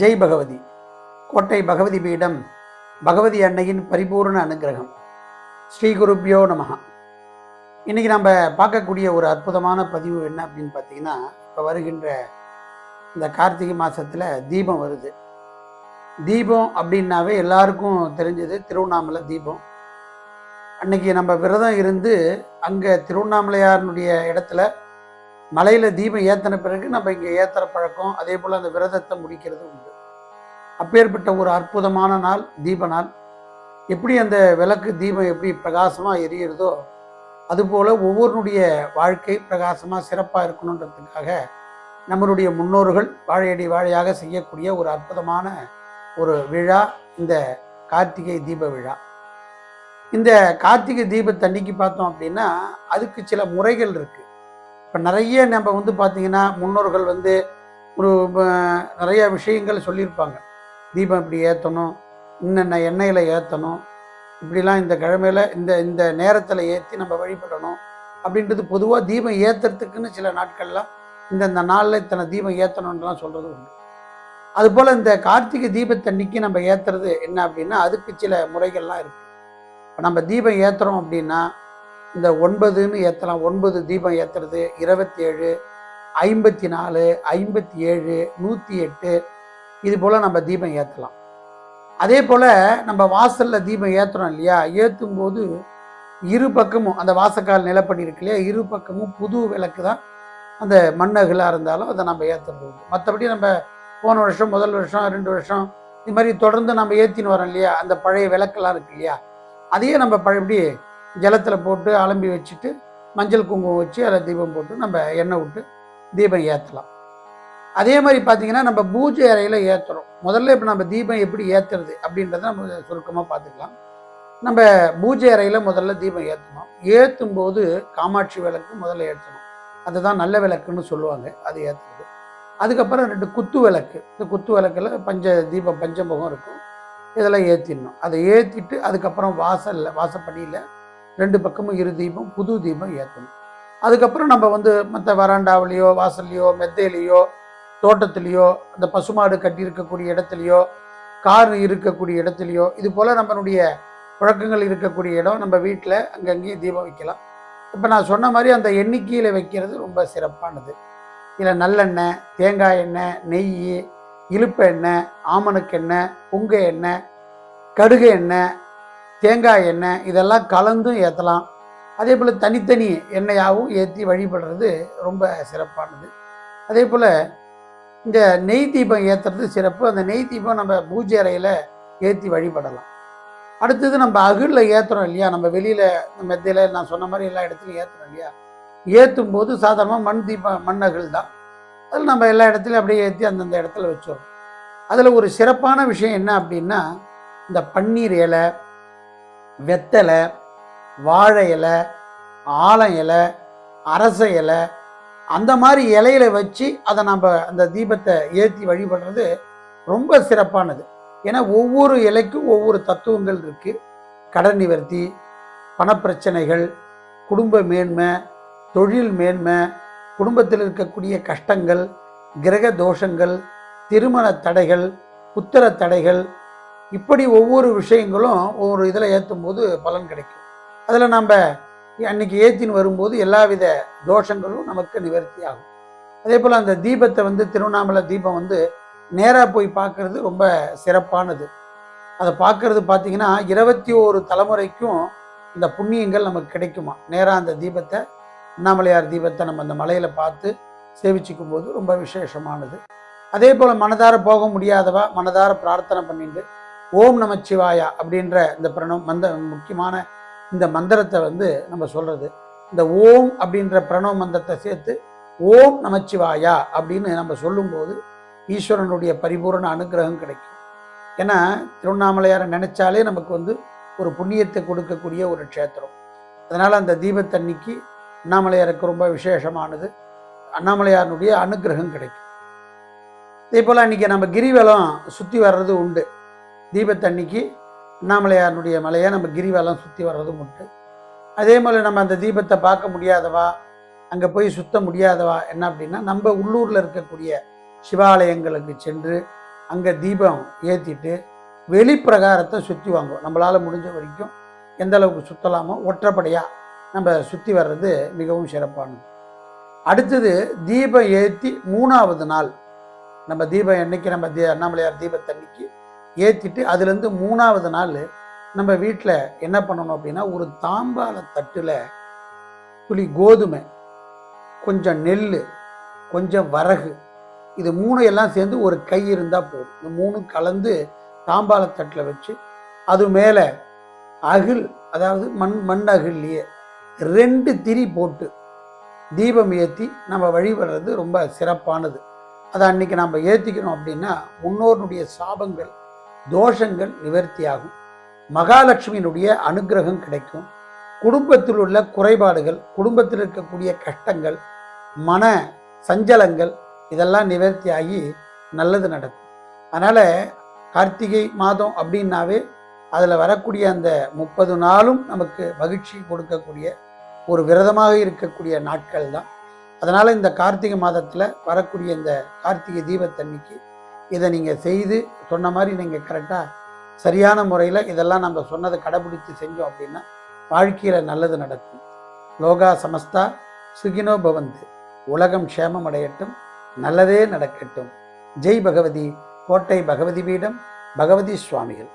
ஜெய் பகவதி. கோட்டை பகவதி பீடம் பகவதி அன்னையின் பரிபூர்ண அனுகிரகம். ஸ்ரீ குருப்யோ நமகா இன்னைக்கு நம்ம பார்க்கக்கூடிய ஒரு அற்புதமான பதிவு என்ன அப்படின்னு பார்த்தீங்கன்னா இப்போ வருகின்ற இந்த கார்த்திகை மாதத்தில் தீபம் வருது. தீபம் அப்படின்னாவே எல்லாருக்கும் தெரிஞ்சது திருவண்ணாமலை தீபம். அன்னைக்கு நம்ம விரதம் இருந்து அங்கே திருவண்ணாமலையாருடைய இடத்துல மலையில் தீபம் ஏற்றின பிறகு நம்ம இங்கே ஏற்றுற பழக்கம் அதே போல் அந்த விரதத்தை முடிக்கிறது உண்டு. அப்பேற்பட்ட ஒரு அற்புதமான நாள் தீப நாள். எப்படி அந்த விளக்கு தீபம் எப்படி பிரகாசமாக எரியிறதோ அதுபோல் ஒவ்வொருடைய வாழ்க்கை பிரகாசமாக சிறப்பாக இருக்கணுன்றதுக்காக நம்மளுடைய முன்னோர்கள் வாழையடி வாழையாக செய்யக்கூடிய ஒரு அற்புதமான ஒரு விழா இந்த கார்த்திகை தீப விழா. இந்த கார்த்திகை தீபத்தன்னைக்கு பார்த்தோம் அப்படின்னா அதுக்கு சில முறைகள் இருக்குது இப்போ நிறைய நம்ம வந்து பார்த்தீங்கன்னா முன்னோர்கள் வந்து ஒரு நிறைய விஷயங்கள் சொல்லியிருப்பாங்க. தீபம் இப்படி ஏற்றணும் இன்னென்ன எண்ணெயில் ஏற்றணும் இப்படிலாம் இந்த கிழமையில் இந்த இந்த நேரத்தில் ஏற்றி நம்ம வழிபடணும் அப்படின்றது பொதுவாக தீபம் ஏற்றுறதுக்குன்னு சில நாட்கள்லாம் இந்த இந்த நாளில் இத்தனை தீபம் ஏற்றணுன்றலாம் சொல்கிறது உண்டு. அதுபோல் இந்த கார்த்திகை தீபத்தன்னைக்கு நம்ம ஏற்றுறது என்ன அப்படின்னா அதுக்கு சில முறைகள்லாம் இருக்குது இப்போ நம்ம தீபம் ஏற்றுறோம் அப்படின்னா இந்த ஒன்பதுன்னு ஏற்றலாம் ஒன்பது தீபம் ஏற்றுறது இருபத்தி ஏழு ஐம்பத்தி நாலு ஐம்பத்தி ஏழு நூற்றி எட்டு இது போல் நம்ம தீபம் ஏற்றலாம் அதே போல் நம்ம வாசலில் தீபம் ஏற்றுறோம் இல்லையா? ஏற்றும் போது இரு பக்கமும் அந்த வாசக்கால் நிலப்படி இருக்கு இல்லையா? இரு பக்கமும் புது விளக்கு தான் அந்த மண்ணகலாக இருந்தாலும் அதை நம்ம ஏற்றுறது மற்றபடி நம்ம போன வருஷம் முதல் வருஷம் ரெண்டு வருஷம் இது மாதிரி தொடர்ந்து நம்ம ஏற்றின்னு வரோம் இல்லையா? அந்த பழைய விளக்கெல்லாம் இருக்கு இல்லையா? அதையே நம்ம பழையபடி ஜலத்தில் போட்டு அலம்பி வச்சுட்டு மஞ்சள் குங்குமம் வச்சு அதில் தீபம் போட்டு நம்ம எண்ணெய் விட்டு தீபம் ஏற்றலாம் அதே மாதிரி பார்த்திங்கன்னா நம்ம பூஜை அறையில் ஏற்றுறோம் முதல்ல இப்போ நம்ம தீபம் எப்படி ஏற்றுறது அப்படின்றத நம்ம சுருக்கமாக பார்த்துக்கலாம் நம்ம பூஜை அறையில் முதல்ல தீபம் ஏற்றணும் ஏற்றும் போது காமாட்சி விளக்கு முதல்ல ஏற்றணும் அதுதான் நல்ல விளக்குன்னு சொல்லுவாங்க அது ஏற்றுறது அதுக்கப்புறம் ரெண்டு குத்து விளக்கு. இந்த குத்து விளக்கில் பஞ்ச தீபம் பஞ்சமுகம் இருக்கும். இதெல்லாம் ஏற்றிடணும் அதை ஏற்றிட்டு அதுக்கப்புறம் வாசலில் வாசப்படியில் ரெண்டு பக்கமும் இரு தீபம் புது தீபம் ஏற்றணும் அதுக்கப்புறம் நம்ம வந்து மற்ற வராண்டாவிலையோ வாசல்லையோ மெத்தையிலையோ தோட்டத்திலையோ அந்த பசுமாடு கட்டியிருக்கக்கூடிய இடத்துலையோ கார் இருக்கக்கூடிய இடத்துலையோ இது போல் நம்மளுடைய புழக்கங்கள் இருக்கக்கூடிய இடம் நம்ம வீட்டில் அங்கங்கேயும் தீபம் வைக்கலாம். இப்போ நான் சொன்ன மாதிரி அந்த எண்ணிக்கையில் வைக்கிறது ரொம்ப சிறப்பானது. இதில் நல்லெண்ணெய் தேங்காய் எண்ணெய் நெய் இழுப்பு எண்ணெய் ஆமணக்கு எண்ணெய் புங்க எண்ணெய் கடுகு எண்ணெய் தேங்காய் எண்ணெய் இதெல்லாம் கலந்தும் ஏற்றலாம் அதே போல் தனித்தனி எண்ணெயாகவும் ஏற்றி வழிபடுறது ரொம்ப சிறப்பானது. அதே போல் இந்த நெய் தீபம் ஏற்றுறது சிறப்பு. அந்த நெய் தீபம் நம்ம பூஜை அறையில் ஏற்றி வழிபடலாம். அடுத்தது நம்ம அகிலில் ஏற்றுறோம் இல்லையா? நம்ம வெளியில் மெத்தையில் நான் சொன்ன மாதிரி எல்லா இடத்துலையும் ஏற்றுறோம் இல்லையா? ஏற்றும் போது சாதாரணமாக மண் தீபம் மண் அகில் தான். அதில் நம்ம எல்லா இடத்துலையும் அப்படியே ஏற்றி அந்தந்த இடத்துல வச்சுருவோம். அதில் ஒரு சிறப்பான விஷயம் என்ன அப்படின்னா இந்த பன்னீர் இலை வெத்தலை வாழை இலை ஆலம் இலை அரச இலை அந்த மாதிரி இலையில வச்சு அதை நம்ம அந்த தீபத்தை ஏற்றி வழிபடுறது ரொம்ப சிறப்பானது. ஏன்னா ஒவ்வொரு இலைக்கும் ஒவ்வொரு தத்துவங்கள் இருக்குது கடன் நிவர்த்தி பணப்பிரச்சனைகள் குடும்ப மேன்மை தொழில் மேன்மை குடும்பத்தில் இருக்கக்கூடிய கஷ்டங்கள் கிரக தோஷங்கள் திருமண தடைகள் புத்திர தடைகள் இப்படி ஒவ்வொரு விஷயங்களும் ஒவ்வொரு இதில் ஏற்றும் போது பலன் கிடைக்கும். அதில் நம்ம அன்னைக்கு ஏற்றின்னு வரும்போது எல்லாவித தோஷங்களும் நமக்கு நிவர்த்தி ஆகும். அதே போல் அந்த தீபத்தை வந்து திருவண்ணாமலை தீபம் வந்து நேராக போய் பார்க்கறது ரொம்ப சிறப்பானது. அதை பார்க்கறது பார்த்தீங்கன்னா இருபத்தி ஓரு தலைமுறைக்கும் இந்த புண்ணியங்கள் நமக்கு கிடைக்குமா? நேராக அந்த தீபத்தை அண்ணாமலையார் தீபத்தை நம்ம அந்த மலையில் பார்த்து சேவிச்சுக்கும் போது ரொம்ப விசேஷமானது. அதே போல் மனதார போக முடியாதவா? மனதார பிரார்த்தனை பண்ணிட்டு ஓம் நமச்சிவாயா அப்படின்ற இந்த பிரணவம் மந்த முக்கியமான இந்த மந்திரத்தை வந்து நம்ம சொல்கிறது இந்த ஓம் அப்படின்ற பிரணவ மந்திரத்தை சேர்த்து ஓம் நமச்சிவாயா அப்படின்னு நம்ம சொல்லும்போது ஈஸ்வரனுடைய பரிபூரண அனுகிரகம் கிடைக்கும். ஏன்னா திருவண்ணாமலையாரை நினைச்சாலே நமக்கு வந்து ஒரு புண்ணியத்தை கொடுக்கக்கூடிய ஒரு க்ஷேத்திரம். அதனால் அந்த தீபத்தன்னைக்கு அண்ணாமலையாருக்கு ரொம்ப விசேஷமானது. அண்ணாமலையாருடைய அனுகிரகம் கிடைக்கும். இதே போல் அன்றைக்கி நம்ம கிரிவலம் சுற்றி வர்றது உண்டு. தீபத்தன்னைக்கு அண்ணாமலையாருடைய மலையை நம்ம கிரிவலம் சுற்றி வர்றதும் உண்டு. அதே மாதிரி நம்ம அந்த தீபத்தை பார்க்க முடியாதவா அங்கே போய் சுத்த முடியாதவா என்ன அப்படின்னா நம்ம உள்ளூரில் இருக்கக்கூடிய சிவாலயங்களுக்கு சென்று அங்கே தீபம் ஏற்றிட்டு வெளிப்பிரகாரத்தை சுற்றி வாங்குவோம். நம்மளால் முடிஞ்ச வரைக்கும் எந்த அளவுக்கு சுற்றலாமோ ஒற்றைப்படையாக நம்ம சுற்றி வர்றது மிகவும் சிறப்பானது. அடுத்தது தீபம் ஏற்றி மூணாவது நாள் நம்ம தீபம் என்னைக்கு நம்ம தீ அண்ணாமலையார் தீபத்தன்னைக்கு ஏற்றிட்டு அதுலேருந்து மூணாவது நாள் நம்ம வீட்டில் என்ன பண்ணணும் அப்படின்னா ஒரு தாம்பால தட்டில் துளி கோதுமை கொஞ்சம் நெல் கொஞ்சம் வரகு இது மூணு எல்லாம் சேர்ந்து ஒரு கை இருந்தால் போதும். இந்த மூணு கலந்து தாம்பால தட்டில் வச்சு அது மேலே அகில் அதாவது மண் மண் அகில்லையே ரெண்டு திரி போட்டு தீபம் ஏற்றி நம்ம வழிபடுறது ரொம்ப சிறப்பானது. அதை அன்றைக்கி நம்ம ஏற்றிக்கணும் அப்படின்னா முன்னோருடைய சாபங்கள் தோஷங்கள் நிவர்த்தியாகும். மகாலட்சுமியினுடைய அனுக்கிரகம் கிடைக்கும். குடும்பத்தில் உள்ள குறைபாடுகள் குடும்பத்தில் இருக்கக்கூடிய கஷ்டங்கள் மன சஞ்சலங்கள் இதெல்லாம் நிவர்த்தியாகி நல்லது நடக்கும். அதனால் கார்த்திகை மாதம் அப்படின்னாவே அதில் வரக்கூடிய அந்த முப்பது நாளும் நமக்கு மகிழ்ச்சி கொடுக்கக்கூடிய ஒரு விரதமாக இருக்கக்கூடிய நாட்கள் தான் அதனால் இந்த கார்த்திகை மாதத்தில் வரக்கூடிய இந்த கார்த்திகை தீபத்தன்னைக்கு இதை நீங்கள் செய்து சொன்ன மாதிரி நீங்கள் கரெக்டாக சரியான முறையில் இதெல்லாம் நம்ம சொன்னதை கடைபிடித்து செஞ்சோம் அப்படின்னா வாழ்க்கையில் நல்லது நடக்கும். லோகா சமஸ்தா சுகினோ பவந்து. உலகம் க்ஷேமம் அடையட்டும். நல்லதே நடக்கட்டும். ஜெய் பகவதி. கோட்டை பகவதி பீடம். பகவதி சுவாமிகள்.